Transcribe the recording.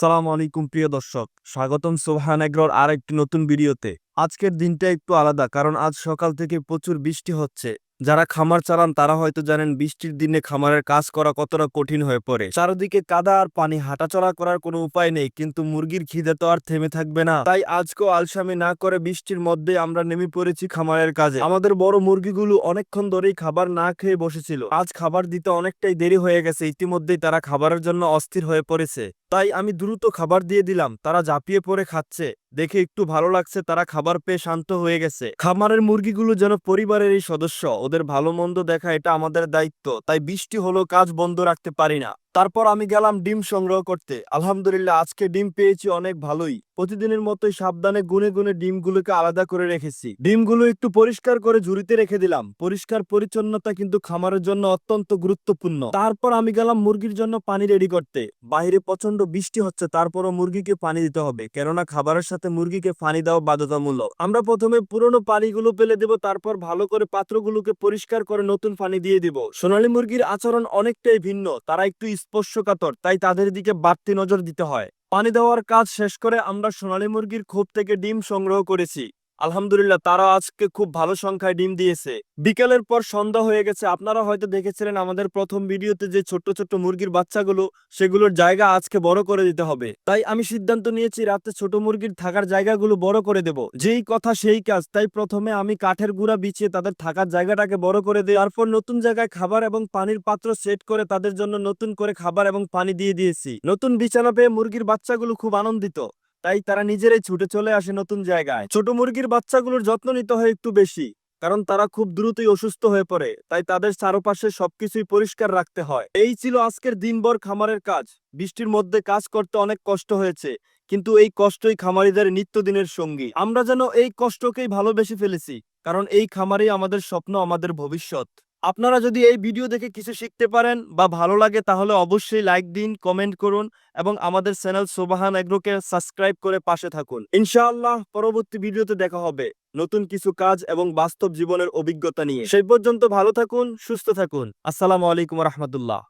সালাম আলাইকুম, প্রিয় দর্শক। স্বাগতম সোহান এগ্রোর আর একটি নতুন ভিডিওতে। আজকের দিনটা একটু আলাদা, কারণ আজ সকাল থেকে প্রচুর বৃষ্টি হচ্ছে। যারা খামার চালান, তারা হয়তো জানেন বৃষ্টির দিনে খামারের কাজ করা কতটা কঠিন হয়ে পড়ে। চারদিকে কাদা আর পানি, হাঁটাচলা করার কোনো উপায় নেই, কিন্তু মুরগির খিদে তো আর থেমে থাকবে না। তাই আজকেও আলসামি না করে বৃষ্টির মধ্যে আমরা নেমে পড়েছি খামারের কাজে। আমাদের বড় মুরগিগুলো অনেকক্ষণ ধরেই খাবার না খেয়ে বসেছিল। আজ খাবার দিতে অনেকটাই দেরি হয়ে গেছে, ইতিমধ্যেই তারা খাবারের জন্য অস্থির হয়ে পড়েছে। তাই আমি দ্রুত খাবার দিয়ে দিলাম, তারা ঝাঁপিয়ে পড়ে খাচ্ছে। দেখে একটু ভালো লাগছে, তারা খাবার পেয়ে শান্ত হয়ে গেছে। খামারের মুরগিগুলো যেন পরিবারের এই সদস্য, ওদের ভালো মন্দ দেখা এটা আমাদের দায়িত্ব, তাই বৃষ্টি হলো কাজ বন্ধ রাখতে পারি না। তারপর আমি গেলাম ডিম সংগ্রহ করতে। আলহামদুলিল্লাহ, আজকে ডিম পেয়েছি অনেক ভালোই। প্রতিদিনের মতোই সাবধানে গুনে গুনে ডিমগুলোকে আলাদা করে রেখেছি। ডিমগুলো একটু পরিষ্কার করে ঝুড়িতে রেখে দিলাম। পরিষ্কার পরিচ্ছন্নতা কিন্তু খামারের জন্য অত্যন্ত গুরুত্বপূর্ণ। তারপর আমি গেলাম মুরগির জন্য পানি রেডি করতে। বাইরে প্রচণ্ড বৃষ্টি হচ্ছে, তারপরও মুরগিকে পানি দিতে হবে। কেননা খাবারের সাথে মুরগিকে পানি দেওয়া বাধ্যতামূলক। আমরা প্রথমে পুরনো পানিগুলো পেলে দেব, তারপর ভালো করে পাত্রগুলোকে পরিষ্কার করে নতুন পানি দিয়ে দিব। সোনালী মুরগির আচরণ অনেকটাই ভিন্ন, তারা একটু স্পর্শকাতর তাই তাদের দিকে বাড়তি নজর দিতে হয়। পানি দেওয়ার কাজ শেষ করে আমরা সোনালী মুরগির খোপ থেকে ডিম সংগ্রহ করেছি। আলহামদুলিল্লাহ, তারা আজকে খুব ভালো সংখ্যায় ডিম দিয়েছে। বিকেলের পর সন্ধ্যা হয়ে গেছে আপনারা হয়তো দেখেছিলেন আমাদের প্রথম ভিডিওতে যে ছোট্ট ছোট্ট মুরগির বাচ্চাগুলো, সেগুলোর জায়গা আজকে বড় করে দিতে হবে। তাই আমি সিদ্ধান্ত নিয়েছি, রাতে ছোট মুরগির থাকার জায়গাগুলো বড় করে দেব। যেই কথা সেই কাজ, তাই প্রথমে আমি কাঠের গুঁড়া বিছিয়ে তাদের থাকার জায়গাটাকে বড় করে দিই। তারপর নতুন জায়গায় খাবার এবং পানির পাত্র সেট করে তাদের জন্য নতুন করে খাবার এবং পানি দিয়ে দিয়েছি। নতুন বিছানা পেয়ে মুরগির বাচ্চাগুলো খুব আনন্দিত। তাই তারা নিজেরাই ছুটে চলে আসে নতুন জায়গায়। ছোট মুরগির বাচ্চাগুলোর যত্ন নিতে হয় একটু বেশি, কারণ তারা খুব দ্রুতই অসুস্থ হয়ে পড়ে, তাই তাদের চারপাশে সবকিছুই পরিষ্কার রাখতে হয়। এই ছিল আজকের দিনভর খামারের কাজ। বৃষ্টির মধ্যে কাজ করতে অনেক কষ্ট হয়েছে, কিন্তু এই কষ্টই খামারিদের নিত্যদিনের সঙ্গী। আমরা যেন এই কষ্টকেই ভালোবেসে ফেলেছি, কারণ এই খামারেই আমাদের স্বপ্ন, আমাদের ভবিষ্যৎ। আপনারা যদি এই ভিডিও দেখে কিছু শিখতে পারেন বা ভালো লাগে, তাহলে অবশ্যই লাইক দিন, কমেন্ট করুন এবং আমাদের চ্যানেল সোবাহান এগ্রোকে সাবস্ক্রাইব করে পাশে থাকুন। ইনশাআল্লাহ পরবর্তী ভিডিওতে দেখা হবে নতুন কিছু কাজ এবং বাস্তব জীবনের অভিজ্ঞতা নিয়ে। সেই পর্যন্ত ভালো থাকুন, সুস্থ থাকুন। আসসালামু আলাইকুম রহমতুল্লাহ।